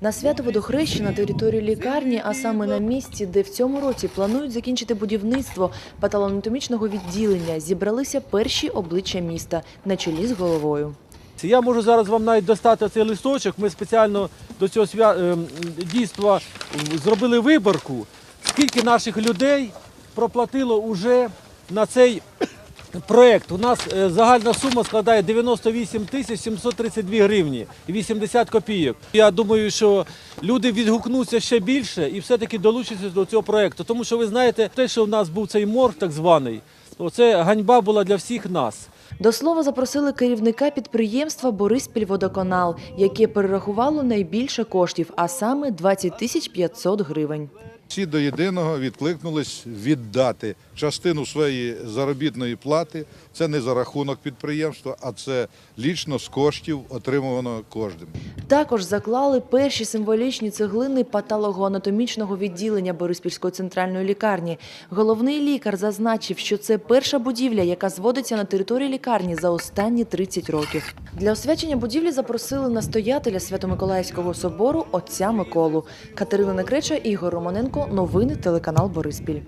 На свято водохреща на території лікарні, а саме на місці, де в цьому році планують закінчити будівництво патологоанатомічного відділення, зібралися перші обличчя міста на чолі з головою. Я можу зараз вам навіть достати цей листочок. Ми спеціально до цього свя... ем, дійства зробили виборку, скільки наших людей проплатило уже на цей проект. У нас е, загальна сума складає 98 тисяч 732 гривні і 80 копійок. Я думаю, що люди відгукнуться ще більше і все-таки долучаться до цього проекту. Тому що ви знаєте, те, що у нас був цей морг так званий, це ганьба була для всіх нас. До слова запросили керівника підприємства «Бориспільводоканал», яке перерахувало найбільше коштів, а саме 20 тисяч 500 гривень. Всі до єдиного відкликнулись віддати частину своєї заробітної плати. Це не за рахунок підприємства, а це лічно з коштів, отримуваного кожним. Також заклали перші символічні цеглини патологоанатомічного відділення Бориспільської центральної лікарні. Головний лікар зазначив, що це перша будівля, яка зводиться на території лікарні за останні 30 років. Для освячення будівлі запросили настоятеля Свято-Миколаївського собору отця Миколу. Катерина Некреча, Ігор Романенко. Новини телеканал Бориспіль.